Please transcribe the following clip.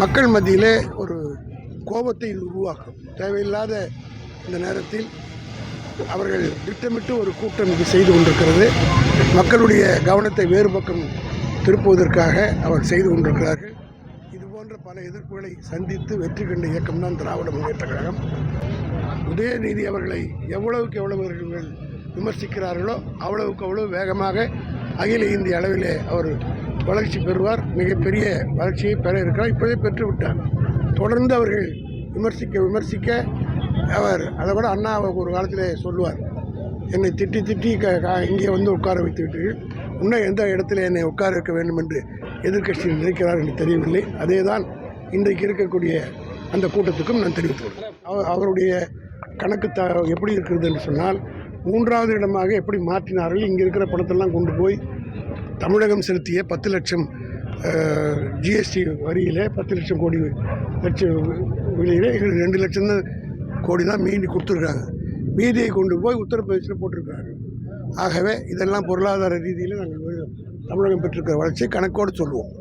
மக்கள் மத்தியிலே ஒரு கோபத்தை உருவாக்கும். தேவையில்லாத இந்த நேரத்தில் அவர்கள் திட்டமிட்டு ஒரு கூட்டம் இது செய்து கொண்டிருக்கிறது. மக்களுடைய கவனத்தை வேறு பக்கம் திருப்புவதற்காக அவர் செய்து கொண்டிருக்கிறார்கள். இது போன்ற பல எதிர்ப்புகளை சந்தித்து வெற்றி கண்ட இயக்கம்தான் திராவிட முன்னேற்ற கழகம். உதயநிதி அவர்களை எவ்வளவுக்கு எவ்வளவு அவர்கள் விமர்சிக்கிறார்களோ அவ்வளவுக்கு அவ்வளவு வேகமாக அகில இந்திய அளவிலே அவர் வளர்ச்சி பெறுவார் மிகப்பெரிய வளர்ச்சியை பெற இருக்கிறார். இப்போதே பெற்று விட்டார் தொடர்ந்து அவர்கள் விமர்சிக்க விமர்சிக்க அவர் அதை விட அண்ணா ஒரு காலத்தில் சொல்லுவார். என்னை திட்டி திட்டி க இங்கே வந்து உட்கார வைத்து விட்டீர்கள் இன்னும் எந்த இடத்துல என்னை உட்கார வைக்க வேண்டும் என்று எதிர்க்கட்சி நினைக்கிறார் என்று தெரியவில்லை. அதே தான் இன்றைக்கு இருக்கக்கூடிய அந்த கூட்டத்துக்கும் நான் தெரிவித்துள்ளேன் அவருடைய கணக்கு த எப்படி இருக்கிறது என்று சொன்னால் மூன்றாவது இடமாக எப்படி மாற்றினார்கள் இங்கே இருக்கிற பணத்தெல்லாம் கொண்டு போய் தமிழகம் செலுத்திய பத்து லட்சம் ஜிஎஸ்டி வரியிலே பத்து லட்சம் கோடி லட்சம் வெளியிலே எங்களுக்கு ரெண்டு லட்சம் தான் கோடி தான் மீதி கொடுத்துருக்காங்க. மீதியை கொண்டு போய் உத்தரப்பிரதேசத்தில் போட்டிருக்காங்க. ஆகவே இதெல்லாம் பொருளாதார ரீதியில் நாங்கள் தமிழகம் பெற்றிருக்கிற வளர்ச்சியை கணக்கோடு சொல்லுவோம்.